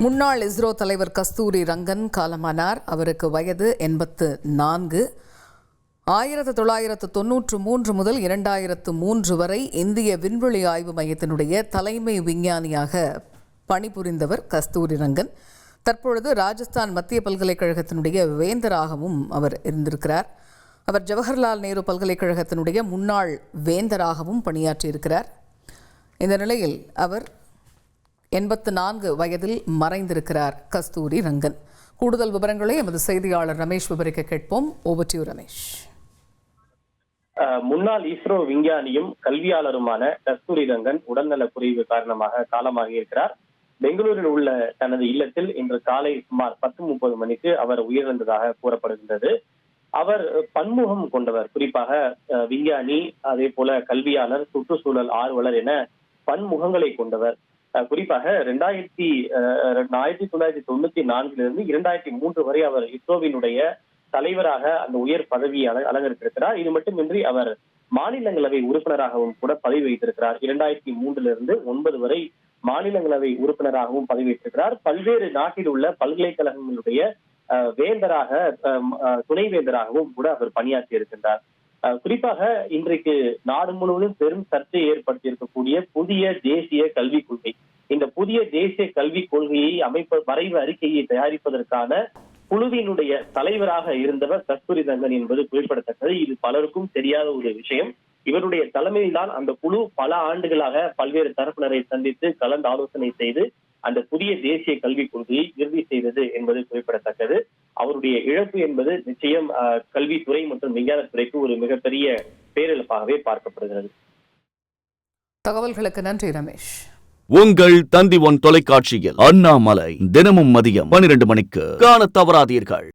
முன்னாள் இஸ்ரோ தலைவர் கஸ்தூரி ரங்கன் காலமானார். அவருக்கு வயது எண்பத்து நான்கு. ஆயிரத்து தொள்ளாயிரத்து தொன்னூற்று மூன்று முதல் இரண்டாயிரத்து மூன்று வரை இந்திய விண்வெளி ஆய்வு மையத்தினுடைய தலைமை விஞ்ஞானியாக பணிபுரிந்தவர் கஸ்தூரி ரங்கன். தற்பொழுது ராஜஸ்தான் மத்திய பல்கலைக்கழகத்தினுடைய வேந்தராகவும் அவர் இருந்திருக்கிறார். அவர் ஜவஹர்லால் நேரு பல்கலைக்கழகத்தினுடைய முன்னாள் வேந்தராகவும் பணியாற்றியிருக்கிறார். இந்த நிலையில் அவர் எண்பத்து நான்கு வயதில் மறைந்திருக்கிறார் கஸ்தூரி ரங்கன். கூடுதல் விவரங்களை எமது செய்தியாளர் ரமேஷ் விவரிக்க கேட்போம். Over to Ramesh. முன்னாள் இஸ்ரோ விஞ்ஞானியும் கல்வியாளருமான கஸ்தூரி ரங்கன் உடல்நல குறைவு காரணமாக காலமாகி இருக்கிறார் பெங்களூரில் உள்ள தனது இல்லத்தில் இன்று காலை சுமார் பத்து முப்பது மணிக்கு அவர் உயிரிழந்ததாக கூறப்படுகின்றது. அவர் பன்முகம் கொண்டவர். குறிப்பாக அஹ், விஞ்ஞானி அதே போல கல்வியாளர் சுற்றுச்சூழல் ஆர்வலர் என பன்முகங்களை கொண்டவர். குறிப்பாக ரெண்டாயிரத்தி ஆயிரத்தி தொள்ளாயிரத்தி தொண்ணூத்தி நான்கிலிருந்து இரண்டாயிரத்தி மூன்று வரை அவர் இஸ்ரோவினுடைய தலைவராக அந்த உயர் பதவியை அலங்கரித்திருக்கிறார். இது மட்டுமின்றி அவர் மாநிலங்களவை உறுப்பினராகவும் கூட பதவி வைத்திருக்கிறார் இரண்டாயிரத்தி மூன்றிலிருந்து ஒன்பது வரை மாநிலங்களவை உறுப்பினராகவும் பதவி வைத்திருக்கிறார் பல்வேறு நாட்டில் உள்ள பல்கலைக்கழகங்களுடைய அஹ், வேந்தராக அஹ், அஹ், துணைவேந்தராகவும் கூட அவர் பணியாற்றி இருக்கின்றார். குறிப்பாக இன்றைக்கு நாடு முழுவதும் பெரும் சர்ச்சையை ஏற்படுத்தி இருக்கக்கூடிய புதிய தேசிய கல்விக் கொள்கை. இந்த புதிய தேசிய கல்விக் கொள்கையை அமைப்ப வரைவு அறிக்கையை தயாரிப்பதற்கான குழுவினுடைய தலைவராக இருந்தவர் கஸ்தூரி ரங்கன் என்பது குறிப்பிடத்தக்கது. இது பலருக்கும் தெரியாத ஒரு விஷயம். இவருடைய தலைமையில்தான் அந்த குழு பல ஆண்டுகளாக பல்வேறு தரப்பினரை சந்தித்து கலந்து ஆலோசனை செய்து அந்த புதிய தேசிய கல்விக் கொள்கையை இறுதி செய்தது என்பது குறிப்பிடத்தக்கது. அவருடைய இழப்பு என்பது நிச்சயம் கல்வித்துறை மற்றும் விஞ்ஞானத்துறைக்கு ஒரு மிகப்பெரிய பேரிழப்பாகவே பார்க்கப்படுகிறது. தகவல்களுக்கு நன்றி ரமேஷ். உங்கள் தந்தி ஒன் தொலைக்காட்சியில் அண்ணாமலை தினமும் மதியம் பனிரெண்டு மணிக்கு காணத் தவறாதீர்கள்.